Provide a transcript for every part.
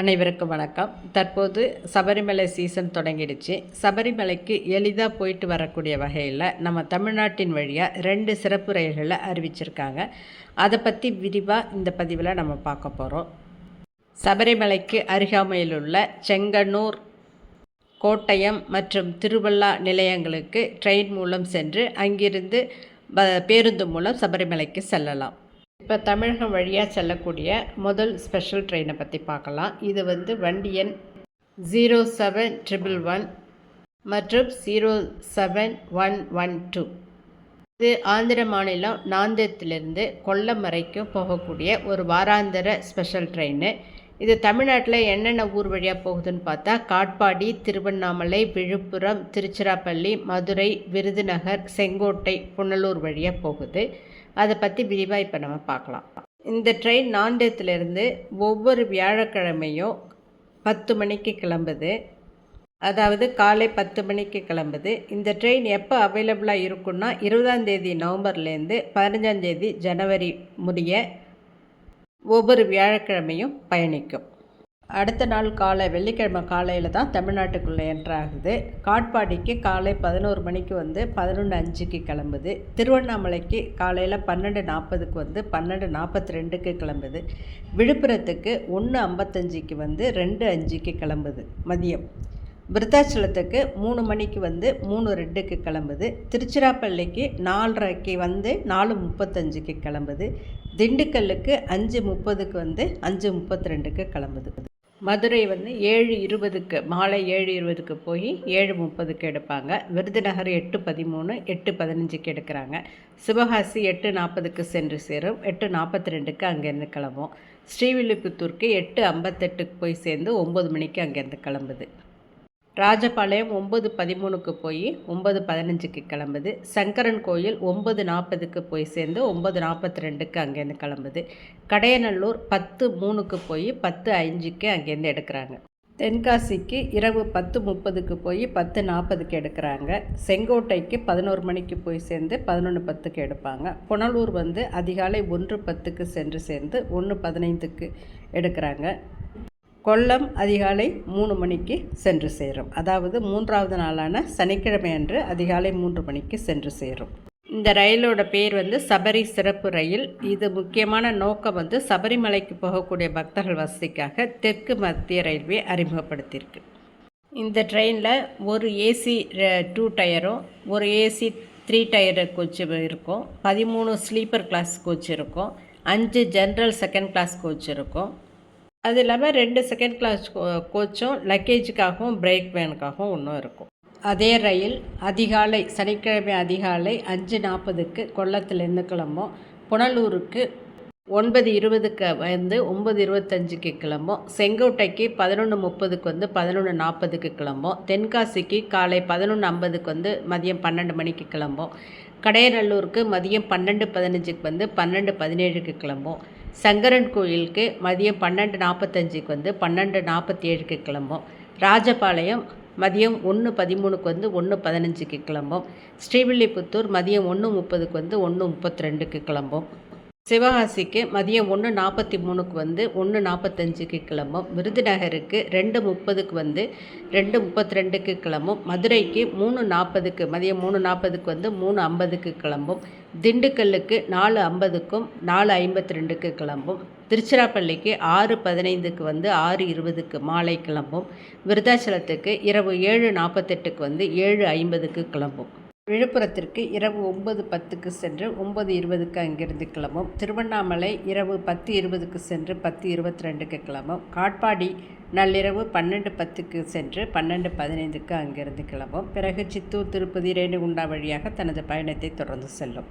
அனைவருக்கும் வணக்கம். தற்போது சபரிமலை சீசன் தொடங்கிடுச்சு. சபரிமலைக்கு எளிதாக போயிட்டு வரக்கூடிய வகையில் நம்ம தமிழ்நாட்டின் வழியாக ரெண்டு சிறப்பு ரயில்களை அறிவிச்சிருக்காங்க. அதை பற்றி விரிவாக இந்த பதிவில் நம்ம பார்க்க போகிறோம் சபரிமலைக்கு அருகாமையில் உள்ள செங்கனூர் கோட்டயம் மற்றும் திருவள்ளா நிலையங்களுக்கு ட்ரெயின் மூலம் சென்று அங்கிருந்து பேருந்து மூலம் சபரிமலைக்கு செல்லலாம். இப்போ தமிழகம் வழியாக செல்லக்கூடிய முதல் ஸ்பெஷல் ட்ரெயினை பற்றி பார்க்கலாம். இது வந்து வண்டி எண் ஜீரோ செவன் ட்ரிபிள் ஒன் மற்றும் zero seven one one two இது ஆந்திர மாநிலம் நாந்தத்திலிருந்து கொல்லம் வரைக்கும் போகக்கூடிய ஒரு வாராந்திர ஸ்பெஷல் ட்ரெயின் இது தமிழ்நாட்டில் என்னென்ன ஊர் வழியாக போகுதுன்னு பார்த்தா காட்பாடி திருவண்ணாமலை விழுப்புரம் திருச்சிராப்பள்ளி மதுரை விருதுநகர் செங்கோட்டை புனலூர் வழியாக போகுது. அதை பற்றி விரிவாக இப்போ நம்ம பார்க்கலாம். இந்த ட்ரெயின் நாண்டயத்துலேருந்து ஒவ்வொரு வியாழக்கிழமையும் பத்து மணிக்கு கிளம்புது. அதாவது காலை பத்து மணிக்கு கிளம்புது. இந்த ட்ரெயின் எப்போ அவைலபிளாக இருக்குன்னா இருபதாந்தேதி நவம்பர்லேருந்து பதினஞ்சாந்தேதி ஜனவரி முடிய ஒவ்வொரு வியாழக்கிழமையும் பயணிக்கும். அடுத்த நாள் காலை வெள்ளிக்கிழமை காலையில் தான் தமிழ்நாட்டுக்குள்ளே என்ட்ராகுது காட்பாடிக்கு காலை பதினோரு மணிக்கு வந்து பதினொன்று அஞ்சுக்கு கிளம்புது. திருவண்ணாமலைக்கு காலையில் பன்னெண்டு நாற்பதுக்கு வந்து பன்னெண்டு நாற்பத்தி ரெண்டுக்கு கிளம்புது. விழுப்புரத்துக்கு ஒன்று ஐம்பத்தஞ்சிக்கு வந்து ரெண்டு அஞ்சுக்கு கிளம்புது மதியம். விருத்தாச்சலத்துக்கு மூணு மணிக்கு வந்து மூணு ரெண்டுக்கு கிளம்புது. திருச்சிராப்பள்ளிக்கு நாலரைக்கு வந்து நாலு முப்பத்தஞ்சுக்கு கிளம்புது. திண்டுக்கல்லுக்கு அஞ்சு முப்பதுக்கு வந்து அஞ்சு முப்பத்தி ரெண்டுக்கு கிளம்புது. மதுரை வந்து ஏழு இருபதுக்கு மாலை ஏழு இருபதுக்கு போய் ஏழு முப்பதுக்கு எடுப்பாங்க. விருதுநகர் எட்டு பதிமூணு எட்டு பதினஞ்சுக்கு எடுக்கிறாங்க. சிவகாசி எட்டு நாற்பதுக்கு சென்று சேரும். எட்டு நாற்பத்தி ரெண்டுக்கு அங்கேருந்து கிளம்பும் ஸ்ரீவில்லிபுத்தூருக்கு எட்டு ஐம்பத்தெட்டுக்கு போய் சேர்ந்து ஒம்பது மணிக்கு அங்கேருந்து கிளம்புது. ராஜபாளையம் ஒம்பது பதிமூணுக்கு போய் ஒம்பது பதினஞ்சுக்கு கிளம்புது. சங்கரன் கோயில் ஒம்பது நாற்பதுக்கு போய் சேர்ந்து ஒம்பது நாற்பத்தி ரெண்டுக்கு அங்கேருந்து கிளம்புது. கடையநல்லூர் பத்து மூணுக்கு போய் பத்து அஞ்சுக்கு அங்கேருந்து எடுக்கிறாங்க. தென்காசிக்கு இரவு பத்து முப்பதுக்கு போய் பத்து நாற்பதுக்கு எடுக்கிறாங்க. செங்கோட்டைக்கு பதினோரு மணிக்கு போய் சேர்ந்து பதினொன்று பத்துக்கு எடுப்பாங்க. புனலூர் வந்து அதிகாலை ஒன்று பத்துக்கு சென்று சேர்ந்து ஒன்று பதினைந்துக்கு எடுக்கிறாங்க. கொல்லம் அதிகாலை மூணு மணிக்கு சென்று சேரும். அதாவது மூன்றாவது நாளான சனிக்கிழமை அன்று அதிகாலை மூன்று மணிக்கு சென்று சேரும். இந்த ரயிலோட பேர் வந்து சபரி சிறப்பு ரயில். இது முக்கியமான நோக்கம் வந்து சபரிமலைக்கு போகக்கூடிய பக்தர்கள் வசதிக்காக தெற்கு மத்திய ரயில்வே அறிமுகப்படுத்தியிருக்கு. இந்த ட்ரெயினில் ஒரு ஏசி டூ டயரும் ஒரு ஏசி த்ரீ டயர் கோச் இருக்கும். பதிமூணு ஸ்லீப்பர் கிளாஸ் கோச் இருக்கும். அஞ்சு ஜென்ரல் செகண்ட் கிளாஸ் கோச் இருக்கும். அது இல்லாமல் ரெண்டு செகண்ட் கிளாஸ் கோச்சும் லக்கேஜுக்காகவும் பிரேக் வேனுக்காகவும் ஒன்றும் இருக்கும். அதே ரயில் அதிகாலை சனிக்கிழமை அதிகாலை அஞ்சு நாற்பதுக்கு கொள்ளத்துலேருந்து கிளம்பும். புனலூருக்கு ஒன்பது இருபதுக்கு வந்து ஒம்பது இருபத்தஞ்சுக்கு கிளம்பும். செங்கோட்டைக்கு பதினொன்று முப்பதுக்கு வந்து பதினொன்று நாற்பதுக்கு கிளம்பும். தென்காசிக்கு காலை பதினொன்று ஐம்பதுக்கு வந்து மதியம் பன்னெண்டு மணிக்கு கிளம்பும். கடையநல்லூருக்கு மதியம் பன்னெண்டு பதினஞ்சுக்கு வந்து பன்னெண்டு பதினேழுக்கு கிளம்பும். சங்கரன் கோயிலுக்கு மதியம் பன்னெண்டு நாற்பத்தஞ்சுக்கு வந்து பன்னெண்டு நாற்பத்தி ஏழுக்கு கிளம்பும். ராஜபாளையம் மதியம் ஒன்று பதிமூணுக்கு வந்து ஒன்று பதினஞ்சுக்கு கிளம்பும். ஸ்ரீவில்லிபுத்தூர் மதியம் ஒன்று முப்பதுக்கு வந்து ஒன்று முப்பத்தி ரெண்டுக்கு கிளம்பும். சிவகாசிக்கு மதியம் ஒன்று நாற்பத்தி மூணுக்கு வந்து ஒன்று நாற்பத்தஞ்சுக்கு கிளம்பும். விருதுநகருக்கு ரெண்டு முப்பதுக்கு வந்து ரெண்டு முப்பத்தி ரெண்டுக்கு கிளம்பும். மதுரைக்கு மூணு நாற்பதுக்கு மதியம் மூணு நாற்பதுக்கு வந்து மூணு ஐம்பதுக்கு கிளம்பும். திண்டுக்கல்லுக்கு நாலு ஐம்பதுக்கும் நாலு ஐம்பத்தி ரெண்டுக்கு கிளம்பும். திருச்சிராப்பள்ளிக்கு ஆறு பதினைந்துக்கு வந்து ஆறு இருபதுக்கு மாலை கிளம்பும். விருதாச்சலத்துக்கு இரவு ஏழு நாற்பத்தெட்டுக்கு வந்து ஏழு ஐம்பதுக்கு கிளம்பும். விழுப்புரத்திற்கு இரவு ஒன்பது பத்துக்கு சென்று ஒன்பது இருபதுக்கு அங்கிருந்து கிளம்பும். திருவண்ணாமலை இரவு பத்து இருபதுக்கு சென்று பத்து இருபத்தி ரெண்டுக்கு கிளம்பும். காட்பாடி நள்ளிரவு பன்னெண்டு பத்துக்கு சென்று பன்னெண்டு பதினைந்துக்கு அங்கிருந்து கிளம்பும். பிறகு சித்தூர் திருப்பதி ரேணுகுண்டா வழியாக தனது பயணத்தை தொடர்ந்து செல்லும்.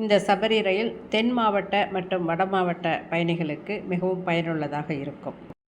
இந்த சபரி ரயில் தென் மாவட்ட மற்றும் வட மாவட்ட பயணிகளுக்கு மிகவும் பயனுள்ளதாக இருக்கும்.